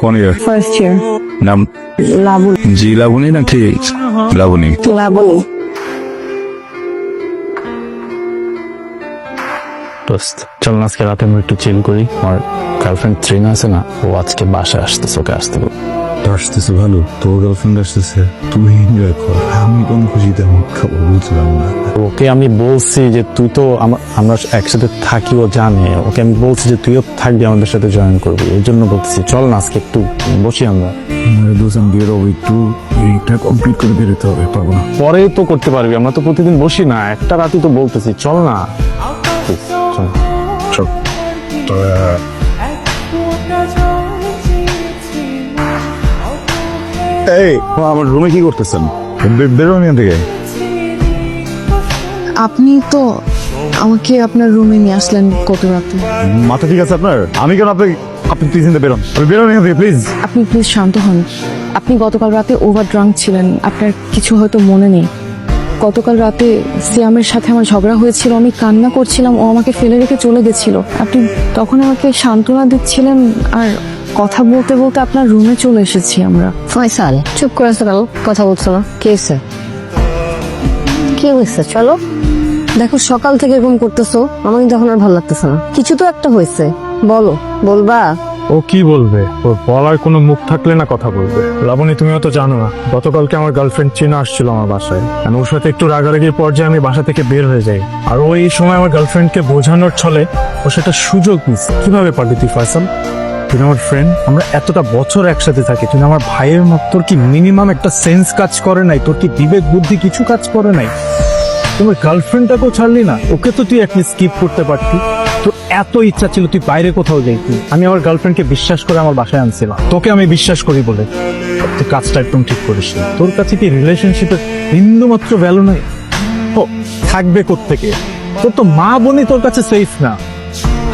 কোন year first year নাম? লাবণী। জি লাবণী না ঠিক? লাবণী। লাবণী। দোস্ত চল না আজকে রাতে আমরা একটু চিল করি। আমার গার্লফ্রেন্ড ট্রেন আছে না ও আজকে বাসায় আসতেছে ওকে আসতে তো আসতেছে ভালো তোর গার্লফ্রেন্ড আসতেছে তুই এনজয় কর। আমি কোন খুশিতে আমার খাব বুঝলাম না। ওকে আমি বলছি যে তুই তো আমরা একসাথে থাকি ও জানে। ওকে আমি বলছি যে তুইও থাকবি আমাদের সাথে জয়েন করবি। এই জন্য বলতেছি চল না আজকে একটু বসি আমরা। আমার দোকান বেরোবো একটু এইটা কমপ্লিট করে বেরোতে হবে পাবো না। পরে তো করতে পারবি আমরা তো প্রতিদিন বসি না একটা রাতই তো বলতেছি চল না। চল। চল। এই আমার রুমে কি করতেছেন? বে- বেরো এখান থেকে। আপনি তো আমাকে আপনার রুমে নিয়ে আসলেন কত রাতে? মাথা ঠিক আছে আপনার? আমি কেন আপনি আপনি প্লিজ থেকে বেরোন আপনি বেরোন এখান থেকে প্লিজ আপনি প্লিজ শান্ত হন। আপনি গতকাল রাতে ওভার ড্রাঙ্ক ছিলেন। আপনার কিছু হয়তো মনে নেই। গতকাল রাতে সিয়ামের সাথে আমার ঝগড়া হয়েছিল। আমি কান্না করছিলাম। ও আমাকে ফেলে রেখে চলে গেছিল। আপনি তখন আমাকে সান্ত্বনা দিচ্ছিলেন আর কথা বলতে বলতে আপনার রুমে চলে এসেছি আমরা। ফয়সাল চুপ করে আছো কেন? কথা বলছো না। কে হয়েছে? কি হয়েছে? চলো। দেখো সকাল থেকে এরকম করতেছো। আমার কিন্তু এখন আর ভালো লাগতেছে না। কিছু তো একটা হয়েছে। বলো বলবা? ও কি বলবে? ওর বলার কোনো মুখ থাকলে না কথা বলবে। লাবণী তুমিও তো জানো না। গতকালকে আমার গার্লফ্রেন্ড চিনা আসছিল আমার বাসায়। আর ওর সাথে একটু রাগারাগির পর্যায়ে আমি বাসা থেকে বের হয়ে যাই। আর ওই সময় আমার গার্লফ্রেন্ডকে বোঝানোর ছলে ও সেটা সুযোগ নিস কীভাবে পারবি তুই ফয়সাল? তুই আমার ফ্রেন্ড আমরা এতটা বছর একসাথে থাকি তুই আমার ভাইয়ের মত, তোর কি মিনিমাম একটা সেন্স কাজ করে নাই? তোর কি বিবেক বুদ্ধি কিছু কাজ করে নাই? তোমার গার্লফ্রেন্ডটাকেও ছাড়লি না, ওকে তো তুই একদিন স্কিপ করতে পারতি। তোর এত ইচ্ছা ছিল, তুই বাইরে কোথাও যাইতি। আমি আমার গার্লফ্রেন্ডকে বিশ্বাস করে আমার বাসায় আনছিলাম। তোকে আমি বিশ্বাস করি বলে। তুই কাজটা একদম ঠিক করিস। তোর কাছে কি রিলেশনশিপের বিন্দু মাত্র ভ্যালু নাই? ও, থাকবে কোত্থেকে? তোর তো মা বোনই তোর কাছে সেফ না।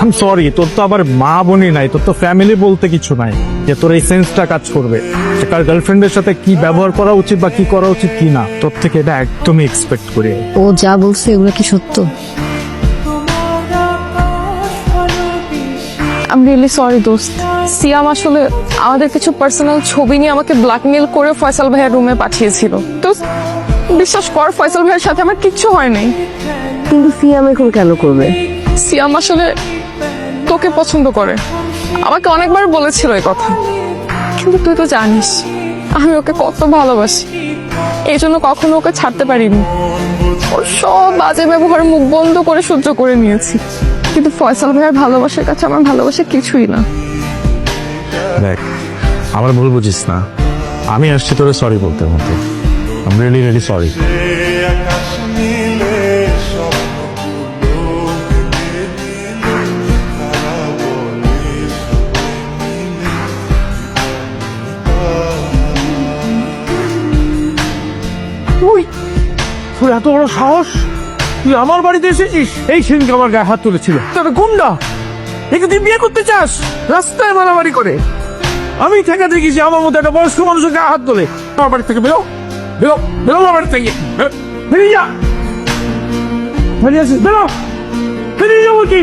আম সরি তোর তো আবার মা বোনই নাই তোর তো ফ্যামিলি বলতে কিছু নাই যে তোর এই সেন্সটা কাজ করবে। যে কার গার্লফ্রেন্ডের সাথে কি ব্যবহার করা উচিত বা কি করা উচিত কি না তোর থেকে এটা একদমই এক্সপেক্ট করি। ও যা বলছে এগুলো কি সত্য? আম রিয়েলি সরি দোস্ত। সিয়াম আসলে আমাদের কিছু পার্সোনাল ছবি নিয়ে আমাকে ব্ল্যাকমেল করে ফয়সাল ভাইয়ের রুমে পাঠিয়েছিল। তো বিশ্বাস কর ফয়সাল ভাইয়ের সাথে আমার কিচ্ছু হয় নাই। কিন্তু সিয়াম এখন কেন করবে? সিয়াম আসলে তোকে পছন্দ করে। আমাকে অনেকবার বলেছিল এই কথা। কিন্তু তুই তো জানিস, আমি ওকে কত ভালোবাসি। এই জন্য কখনো ওকে ছাড়তে পারিনি। ওর সব বাজে ব্যবহার মুখ বন্ধ করে সহ্য করে নিয়েছি। কিন্তু ফয়সাল ভাইয়ের ভালোবাসার কাছে আমার ভালোবাসা কিছুই না। দেখ, আমার ভুল বুঝিস না। আমি আসছি তোরে সরি বলতে মতো আম রিয়েলি রিয়েলি সরি তুই তোর এত বড় সাহস? তুই আমার বাড়িতে এসেছিস? এই সেদিনকে আমার গায়ে হাত তুলেছিল। তবে গুন্ডা একে তুই বিয়ে করতে চাস? রাস্তায় মারামারি করে। আমি ঠেকা দেখেছি আমার মতো একটা বয়স্ক মানুষের গায়ে হাত তোলে। আমার বাড়ি থেকে বেরো বেরো বেরো আমার বাড়ি থেকে। বেরো, বেরিয়ে যা। বেরিয়ে আসিস বেরো। বেরিয়ে যাব কি?